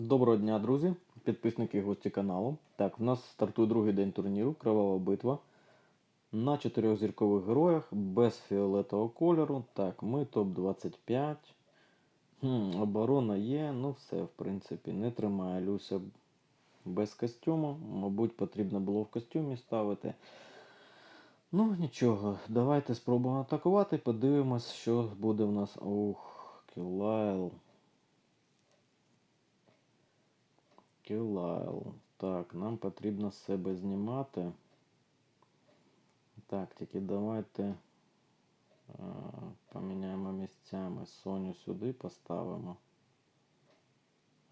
Доброго дня, друзі, підписники і гості каналу. Так, в нас стартує другий день турніру, кривава битва. На чотирьох зіркових героях без фіолетового кольору. Так, ми топ-25. Хм, оборона є, ну все, в принципі, не тримає Люся без костюму. Мабуть, потрібно було в костюмі ставити. Ну, нічого, давайте спробуємо атакувати. Подивимось, що буде в нас. Ух, Кілайл. Кілайл. Так, нам потрібно себе знімати. Так, тільки давайте е, поміняємо місцями. Соню сюди поставимо.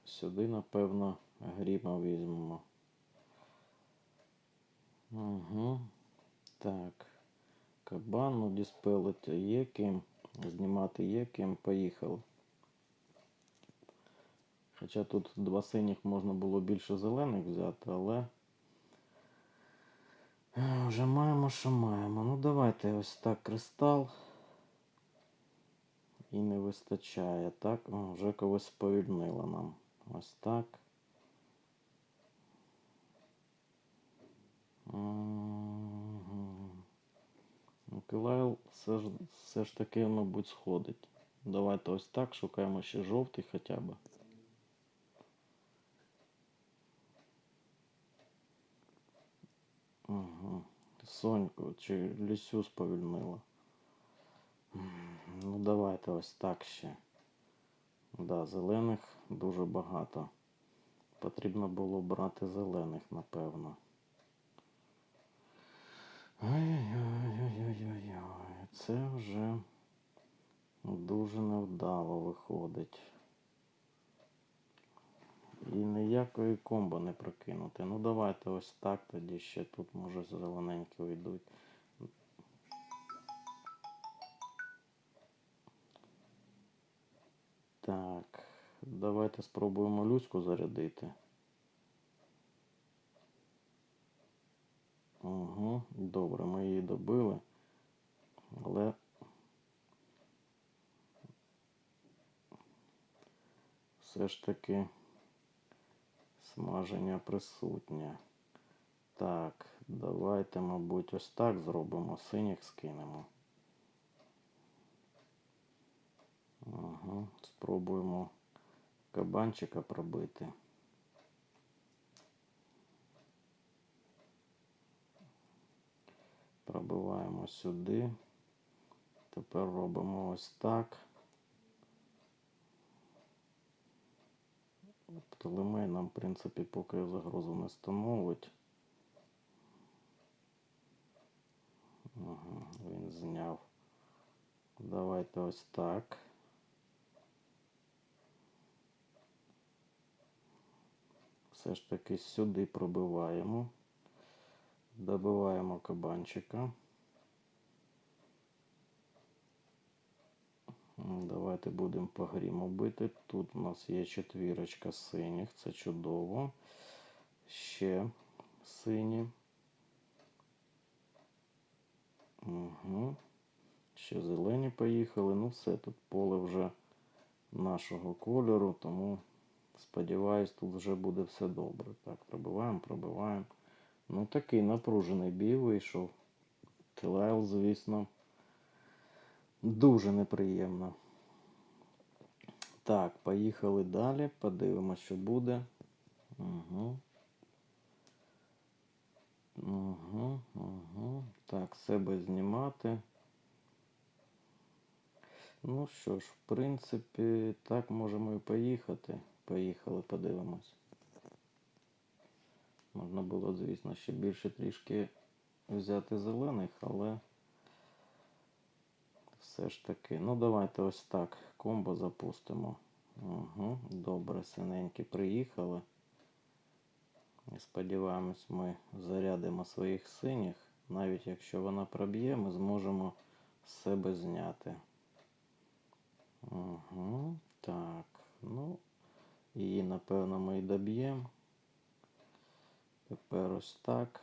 Сюди, напевно, гріма візьмемо. Угу. Так. Кабан, ну діспелити є ким. Знімати є ким. Поїхали. Хоча тут два синіх можна було більше зелених взяти, але вже маємо, що маємо. Ну давайте ось так кристал. І не вистачає, так? О, вже когось сповільнило нам. Ось так. Килайл все ж, все ж таки, мабуть, сходить. Давайте ось так, шукаємо ще жовтий хоча б. Ага. Соньку чи лісю сповільнила. Ну, давайте ось так ще. Да, зелених дуже багато. Потрібно було брати зелених, напевно. Ой-ой-ой-ой-ой-ой. Це вже дуже невдало виходить. І ніякої комбо не прокинути. Ну давайте ось так тоді ще тут може зелененькі уйдуть. Так, давайте спробуємо люську зарядити. Угу, добре, ми її добили. Але все ж таки смаження присутнє. Так, давайте, мабуть, ось так зробимо. Синіх скинемо. Угу. Спробуємо кабанчика пробити. Пробиваємо сюди. Тепер робимо ось так. Птолемей нам, в принципі, поки загрозу не становить. Ага, він зняв. Давайте ось так. Все ж таки сюди пробиваємо. Добиваємо кабанчика. Давайте будемо по гріму бити. Тут у нас є четвірочка синіх, це чудово. Ще сині. Угу. Ще зелені поїхали. Ну все, тут поле вже нашого кольору, тому сподіваюсь, тут вже буде все добре. Так, пробиваємо, пробиваємо. Ну такий напружений бій вийшов. Килайл, звісно, дуже неприємно. Так, поїхали далі. Подивимося, що буде. Угу. Угу, угу. Так, себе знімати. Ну що ж, в принципі, так можемо і поїхати. Поїхали, подивимось. Можна було, звісно, ще більше трішки взяти зелених, але все ж таки. Ну, давайте ось так. Комбо запустимо. Угу, добре, синенькі приїхали. І сподіваємось, ми зарядимо своїх синіх. Навіть якщо вона проб'є, ми зможемо себе зняти. Угу, так, ну, її, напевно, ми і доб'ємо. Тепер ось так.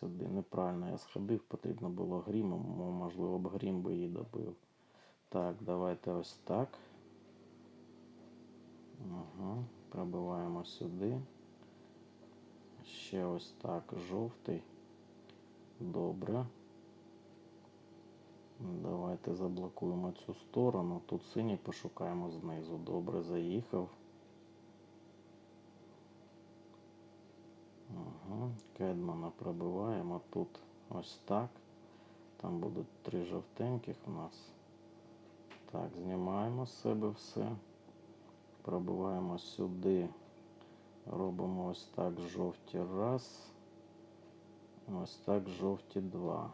Сюди неправильно я сходив, потрібно було грімом, можливо б грім би її добив. Так, давайте ось так. Угу. Пробиваємо сюди. Ще ось так, жовтий. Добре. Давайте заблокуємо цю сторону. Тут синій пошукаємо знизу. Добре, заїхав. Угу. Кедмана пробиваємо тут ось так. Там будуть три жовтеньких у нас. Так, знімаємо з себе все. Пробиваємо сюди. Робимо ось так жовті раз. Ось так жовті два.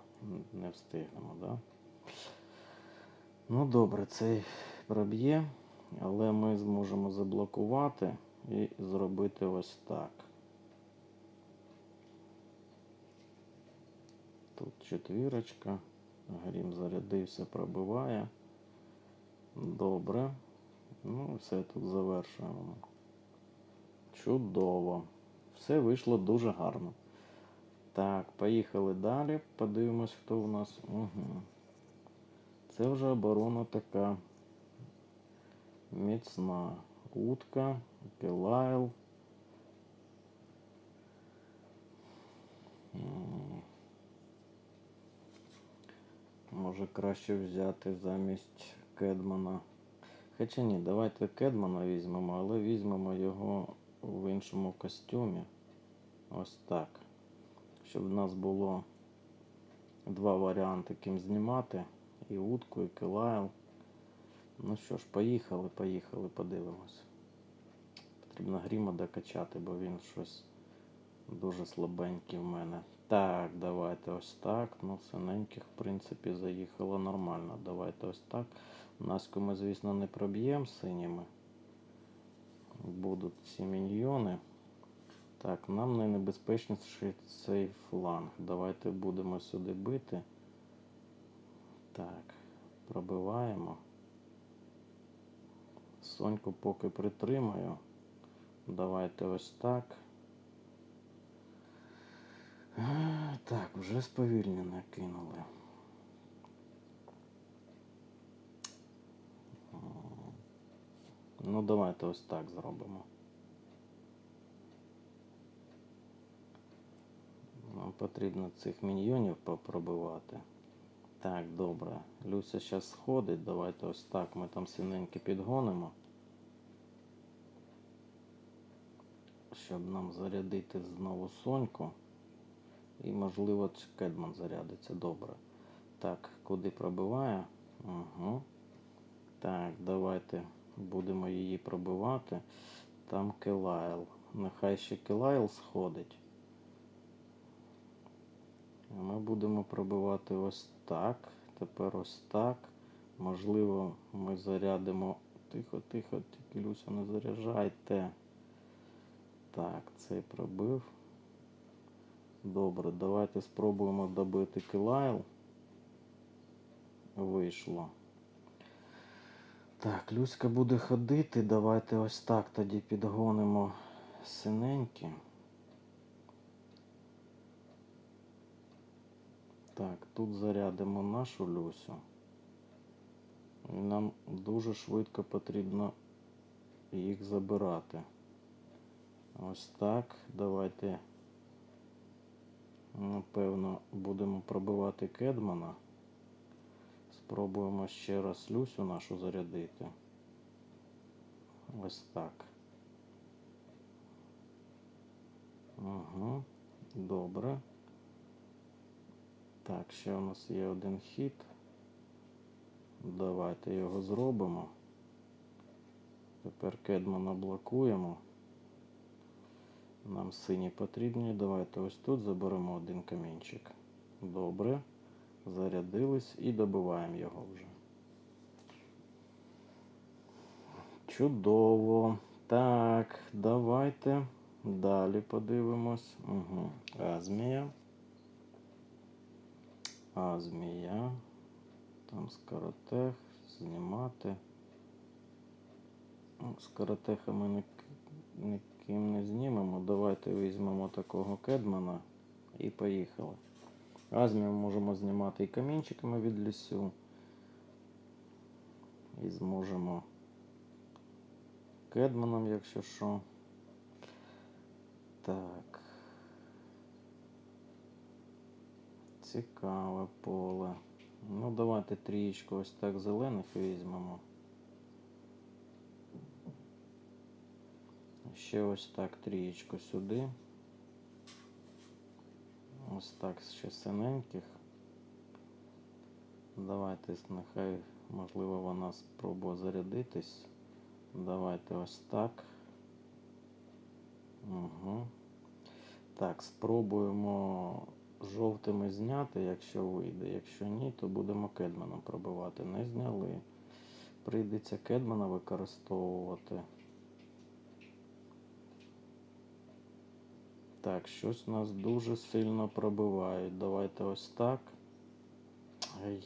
Не встигнемо, да? Ну добре, цей проб'є, але ми зможемо заблокувати і зробити ось так. Тут четвірочка. Грім зарядився, пробиває. Добре. Ну, все тут завершуємо. Чудово. Все вийшло дуже гарно. Так, поїхали далі. Подивимось, хто у нас. Угу. Це вже оборона така міцна. Утка, Келайл. Може краще взяти замість Кедмана. Хоча ні, давайте Кедмана візьмемо, але візьмемо його в іншому костюмі. Ось так. Щоб в нас було два варіанти, ким знімати. І утку, і килайл. Ну що ж, поїхали, поїхали, подивимось. Потрібно гріма докачати, бо він щось дуже слабенький в мене. Так, давайте ось так. Ну, синеньких, в принципі, заїхало нормально. Давайте ось так. Наську ми, звісно, не проб'ємо синіми. Будуть ці міньйони. Так, нам найнебезпечніший цей фланг. Давайте будемо сюди бити. Так, пробиваємо. Соньку поки притримаю. Давайте ось так. Так, вже сповільнено кинули. Ну, давайте ось так зробимо. Нам потрібно цих міньйонів попробувати. Так, добре. Люся зараз сходить. Давайте ось так. Ми там синеньки підгонимо. Щоб нам зарядити знову соньку. І, можливо, Кедман зарядиться. Добре. Так, куди пробиває? Угу. Так, давайте будемо її пробивати. Там Келайл. Нехай ще Келайл сходить. Ми будемо пробивати ось так. Тепер ось так. Можливо, ми зарядимо. Тихо, тихо, тільки Люся, не заряджайте. Так, цей пробив. Добре, давайте спробуємо добити килайл. Вийшло. Так, Люська буде ходити. Давайте ось так тоді підгонимо синенькі. Так, тут зарядимо нашу Люсю. І нам дуже швидко потрібно їх забирати. Ось так. Давайте, напевно, будемо пробивати Кедмана. Спробуємо ще раз Люсю нашу зарядити. Ось так. Угу. Добре. Так, ще у нас є один хід. Давайте його зробимо. Тепер Кедмана блокуємо. Нам сині потрібні. Давайте ось тут заберемо один камінчик. Добре. Зарядились і добиваємо його вже. Чудово. Так, давайте далі подивимось. Угу. Азмія. Азмія. Там скоротех. Знімати. Ну, Скоротеха ми ні- ніким не знімемо. Давайте візьмемо такого кедмана і поїхали. Азмію можемо знімати і камінчиками від лісу. І зможемо кедманом, якщо що. Так. Цікаве поле. Ну, давайте трієчку ось так зелених візьмемо. Ще ось так трієчку сюди. Ось так ще синеньких. Давайте нехай, можливо, вона спробує зарядитись. Давайте ось так. Угу. Так, спробуємо жовтими зняти, якщо вийде. Якщо ні, то будемо кедманом пробивати. Не зняли. Прийдеться кедмана використовувати. Так, щось нас дуже сильно пробивають. Давайте ось так. Ай,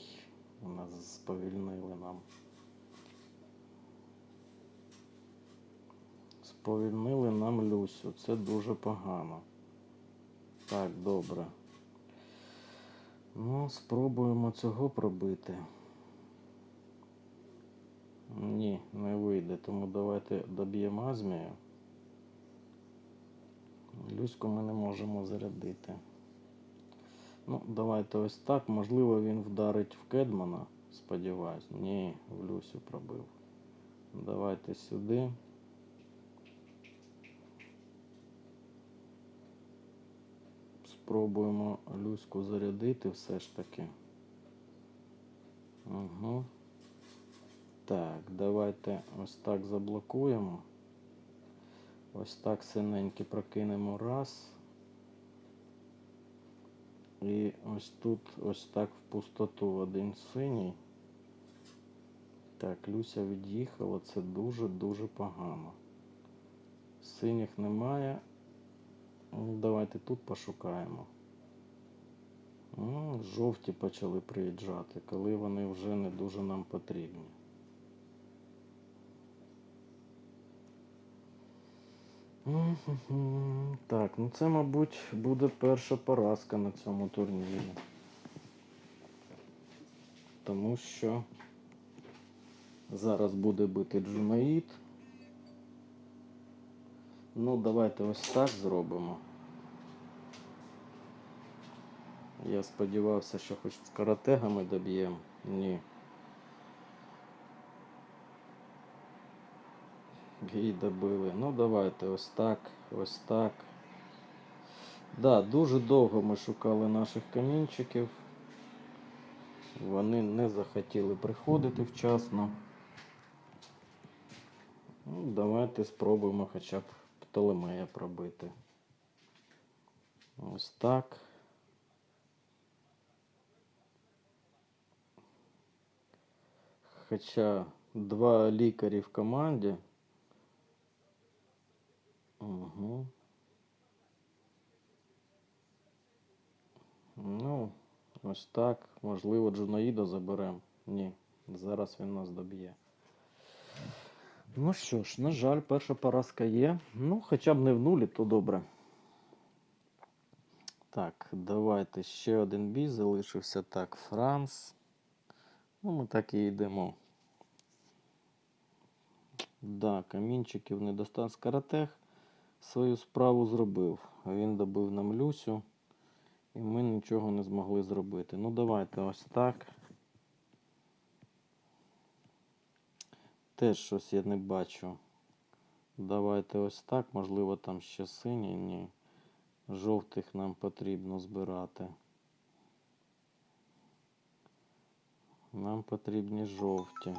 нас сповільнили нам. Сповільнили нам Люсю. Це дуже погано. Так, добре. Ну, спробуємо цього пробити. Ні, не вийде, тому давайте доб'ємо Азмію. Люську ми не можемо зарядити. Ну, давайте ось так. Можливо, він вдарить в Кедмана. Сподіваюсь. Ні, в Люсю пробив. Давайте сюди. Спробуємо Люську зарядити все ж таки. Угу. Так, давайте ось так заблокуємо. Ось так синенькі прокинемо раз. І ось тут ось так в пустоту один синій. Так, Люся від'їхала, це дуже-дуже погано. Синіх немає. Ну, Давайте тут пошукаємо. М, Жовті почали приїжджати, коли вони вже не дуже нам потрібні. Так, ну це, мабуть, буде перша поразка на цьому турнірі. Тому що зараз буде бити Джунаїд. Ну, давайте ось так зробимо. Я сподівався, що хоч з каратегами доб'ємо. Ні. І добили. Ну, давайте ось так, ось так. Да, дуже довго ми шукали наших камінчиків. Вони не захотіли приходити вчасно. Ну, давайте спробуємо хоча б Птолемея пробити. Ось так. Хоча два лікарі в команді. Угу. Ну, ось так. Можливо, Джунаїда заберемо. Ні, зараз він нас доб'є. Ну що ж, на жаль, перша поразка є. Ну, хоча б не в нулі, то добре. Так, давайте ще один бій залишився. Так, Франс. Ну, ми так і йдемо. Да, камінчиків не достан Скаратех свою справу зробив. Він добив нам Люсю. І ми нічого не змогли зробити. Ну, давайте ось так. Теж щось я не бачу. Давайте ось так. Можливо, там ще синій. Ні. Жовтих нам потрібно збирати. Нам потрібні жовті.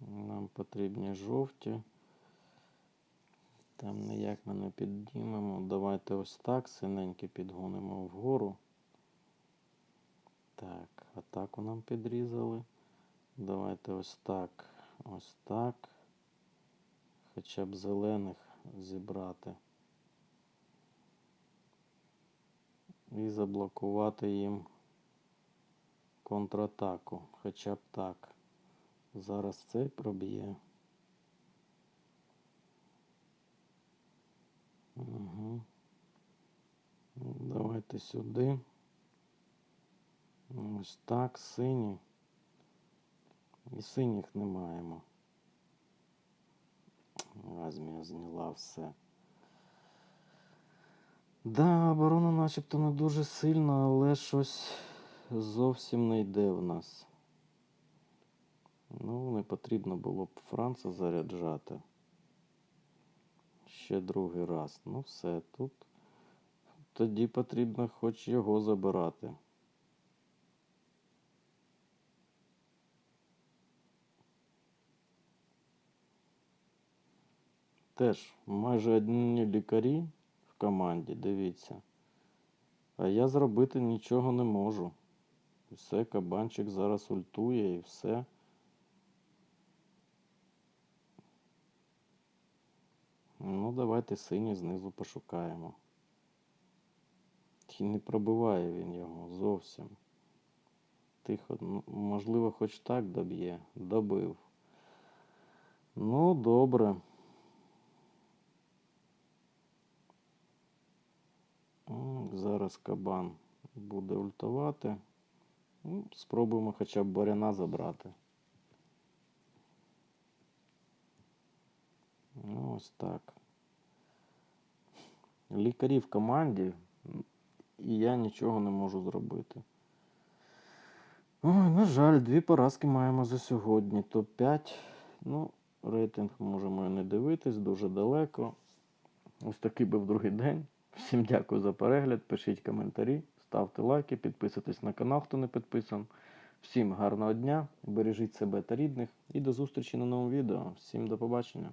Нам потрібні жовті. Там ніяк ми не піднімемо. Давайте ось так синенькі підгонимо вгору. Так, атаку нам підрізали. Давайте ось так, ось так. Хоча б зелених зібрати. І заблокувати їм контратаку. Хоча б так. Зараз цей проб'є. Угу. Давайте сюди. Ось так, синій. І синіх не маємо. Азмія зняла все. Да, оборона начебто не дуже сильна, але щось зовсім не йде в нас. Ну, не потрібно було б Франца заряджати. Ще другий раз. Ну все, тут тоді потрібно хоч його забирати. Теж майже одні лікарі в команді, дивіться. А я зробити нічого не можу. Все, кабанчик зараз ультує і все. Ну, давайте синій знизу пошукаємо. І не пробиває він його зовсім. Тихо, можливо, хоч так доб'є. Добив. Ну, добре. Зараз кабан буде ультувати. Ну, Спробуємо хоча б баряна забрати. Ну, ось так. Лікарі в команді, і я нічого не можу зробити. Ой, на жаль, дві поразки маємо за сьогодні. Топ-5. Ну, рейтинг можемо і не дивитись, дуже далеко. Ось такий був другий день. Всім дякую за перегляд. Пишіть коментарі, ставте лайки, підписуйтесь на канал, хто не підписан. Всім гарного дня, бережіть себе та рідних і до зустрічі на новому відео. Всім до побачення.